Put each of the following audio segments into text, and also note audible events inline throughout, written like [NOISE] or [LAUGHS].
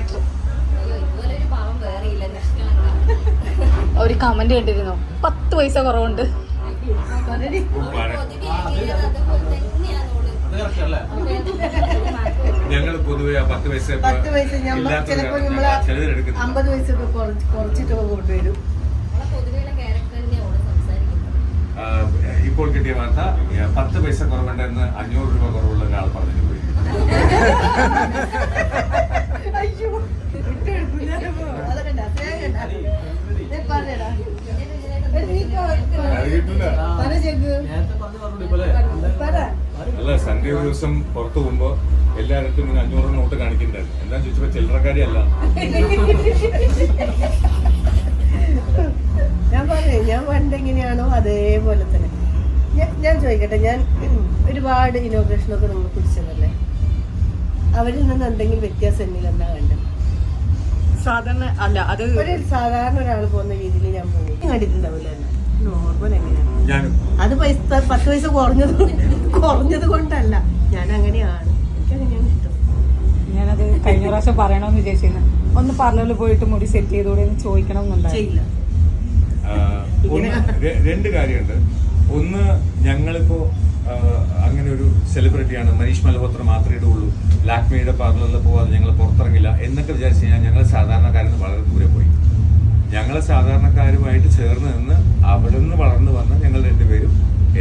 ഇതുപോലെ ഒരു കമന്റ് കണ്ടിരുന്നു പത്ത് പൈസ കുറവുണ്ട്? ഞങ്ങൾ പൊതുവെ ആ പത്ത് പൈസ പത്ത് പൈസ ചിലപ്പോ നമ്മൾ അമ്പത് പൈസ ഒക്കെ കുറച്ചിട്ട് കൊണ്ടുവരും. ഇപ്പോൾ കിട്ടിയ വാർത്ത പത്ത് പൈസ കുറവുണ്ടെന്ന് അഞ്ഞൂറ് രൂപ കുറവുള്ള ഒരാൾ പറഞ്ഞിട്ട് പോയി. [LAUGHS] അല്ലേ? സൺഡേ ഒരു ദിവസം പുറത്തു പോകുമ്പോ എല്ലായിടത്തും ഇങ്ങനെ അഞ്ഞൂറ് നോട്ട് കാണിക്കുന്നുണ്ടായിരുന്നു എന്താ ചോദിച്ചപ്പോ ചില്ലറക്കാരി അല്ല ഞാൻ പറഞ്ഞു ഞാൻ പണ്ട് എങ്ങനെയാണോ അതേപോലെ തന്നെ. ഞാൻ- ഞാൻ ചോദിക്കട്ടെ ഞാൻ ഒരുപാട് ഇനോഗ്രേഷനൊക്കെ നമ്മൾ കുടിച്ചതല്ലേ അവരിൽ നിന്ന് എന്തെങ്കിലും വ്യത്യാസം എന്നിൽ എന്താ കണ്ടത്? സാധാരണ അല്ല അത് ഒരു സാധാരണ ഒരാൾ പോകുന്ന രീതിയിൽ ഞാൻ പോകും കണ്ടിട്ടുണ്ടാവില്ല. നോർമൽ എങ്ങനെയാണ് ഞാനും. അത് പൈസ പത്ത് പൈസ കുറഞ്ഞത് കുറഞ്ഞത് കൊണ്ടല്ല. ഞാൻ അങ്ങനെയാണ് എനിക്ക് അങ്ങനെയാണ് ഇഷ്ടം. ഞാനത് കഴിഞ്ഞ പ്രാവശ്യം പറയണമെന്ന് വിചാരിച്ചിരുന്നു. ഒന്ന് പാർലറിൽ പോയിട്ട് മുടി സെറ്റ് ചെയ്തുകൂടെ എന്ന് ചോദിക്കണം രണ്ട് കാര്യമുണ്ട്. ഒന്ന് ഞങ്ങളിപ്പോ അങ്ങനെ ഒരു സെലിബ്രിറ്റിയാണ് മനീഷ് മലഹോത്ര മാത്രമേ ഇടുള്ളൂ. ലാക്മിയുടെ പാർലറിൽ പോകാതെ ഞങ്ങൾ പുറത്തിറങ്ങില്ല എന്നൊക്കെ വിചാരിച്ചു കഴിഞ്ഞാൽ ഞങ്ങൾ സാധാരണക്കാരെന്ന് വളരെ ഞങ്ങൾ സാധാരണക്കാരുമായിട്ട് ചേർന്ന് നിന്ന് അവിടെ നിന്ന് വളർന്നു വന്ന ഞങ്ങൾ രണ്ടുപേരും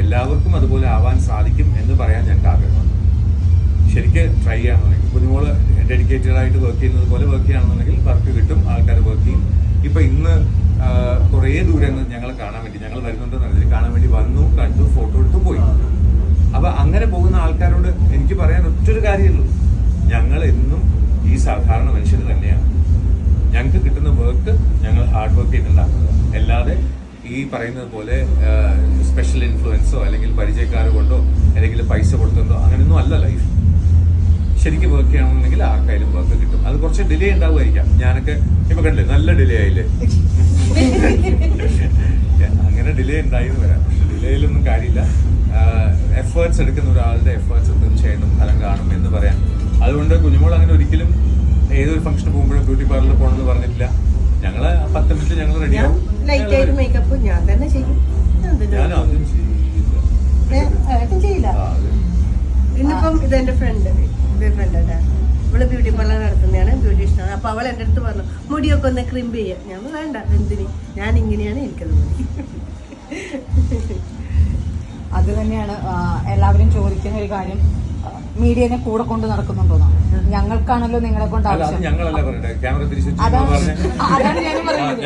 എല്ലാവർക്കും അതുപോലെ ആവാൻ സാധിക്കും എന്ന് പറയാൻ ഞങ്ങൾക്ക് ആഗ്രഹമുണ്ട് ശരിക്ക് ട്രൈ ചെയ്യാണെന്നുണ്ടെങ്കിൽ കുഞ്ഞുമോൾ ഡെഡിക്കേറ്റഡ് ആയിട്ട് വർക്ക് ചെയ്യുന്നത് പോലെ വർക്ക് ചെയ്യുകയാണെന്നുണ്ടെങ്കിൽ വർക്ക് കിട്ടും ആൾക്കാർ വർക്ക് ചെയ്യും. ഇപ്പം ഇന്ന് കുറേ ദൂരെ ഞങ്ങളെ കാണാൻ വേണ്ടി ഞങ്ങൾ വരുന്നുണ്ടെന്ന് അറിഞ്ഞില്ല കാണാൻ വേണ്ടി വന്നു കണ്ടു ഫോട്ടോ എടുത്തു പോയി. അപ്പം അങ്ങനെ പോകുന്ന ആൾക്കാരോട് എനിക്ക് പറയാൻ ഒറ്റൊരു കാര്യമുള്ളൂ ഞങ്ങൾ എന്നും ഈ സാധാരണ മനുഷ്യർ തന്നെയാണ് ഞങ്ങൾക്ക് കിട്ടുന്ന വർക്ക് ഞങ്ങൾ ഹാർഡ് വർക്ക് ചെയ്തുണ്ടാക്കുന്നത് അല്ലാതെ ഈ പറയുന്നത് പോലെ സ്പെഷ്യൽ ഇൻഫ്ലുവൻസോ അല്ലെങ്കിൽ പരിചയക്കാർ കൊണ്ടോ അല്ലെങ്കിൽ പൈസ കൊടുത്തോ അങ്ങനെയൊന്നും അല്ല ലൈഫ് ശരിക്കും വർക്ക് ചെയ്യണമെന്നുണ്ടെങ്കിൽ ആർക്കായാലും വർക്ക് കിട്ടും. അത് കുറച്ച് ഡിലേ ഉണ്ടാവുമായിരിക്കാം. ഞാനൊക്കെ ഇപ്പൊ കണ്ടില്ലേ നല്ല ഡിലേ ആയില്ലേ? അങ്ങനെ ഡിലേ ഉണ്ടായി എന്ന് വരാം പക്ഷെ ഡിലേയിലൊന്നും കാര്യമില്ല. എഫേർട്സ് എടുക്കുന്ന ഒരാളുടെ എഫേർട്സ് തീർച്ചയായിട്ടും ഫലം കാണും എന്ന് പറയാം. അതുകൊണ്ട് കുഞ്ഞുമോൾ അങ്ങനെ ഒരിക്കലും ഏതൊരു ഫംഗ്ഷന് പോകുമ്പോഴും ബ്യൂട്ടി പാർലറിൽ പോകണമെന്ന് പറഞ്ഞിട്ടില്ല. ഞങ്ങൾ ആ പത്ത് മിനിറ്റ് ഞങ്ങൾ ഞാൻ റെഡിയാവും ലൈറ്റ് ആയിട്ട് മേക്കപ്പ് ഞാൻ തന്നെ ചെയ്യും. ഞാൻ എന്തിനാ? ഞാൻ ആദ്യം ഏ, ഏട്ടൻ ചെയ്യില്ല? ഇന്നിപ്പം ഇത് എന്റെ ഫ്രണ്ട് ഇത് ഫ്രണ്ട് ഇവൾ ബ്യൂട്ടി പാർലർ നടത്തുന്നതാണ് ബ്യൂട്ടീഷ്യനാണ് അപ്പൊ അവൾ എന്റെ അടുത്ത് പറഞ്ഞു മുടിയൊക്കെ ഒന്ന് ക്രിമ്പ് ചെയ്യാം. ഞാൻ പറഞ്ഞു, വേണ്ട എന്തിന്? ഞാൻ ഇങ്ങനെയാണ് എനിക്കത് മതി അത് തന്നെയാണ് ആ, എല്ലാവരും ചോദിക്കുന്ന ഒരു കാര്യം. മീഡിയനെ കൂടെ കൊണ്ട് നടക്കുന്നുണ്ടോ ഞങ്ങൾക്കാണല്ലോ നിങ്ങളെ കൊണ്ട് ആവശ്യം. അതാണ് ഞാൻ പറയുന്നത്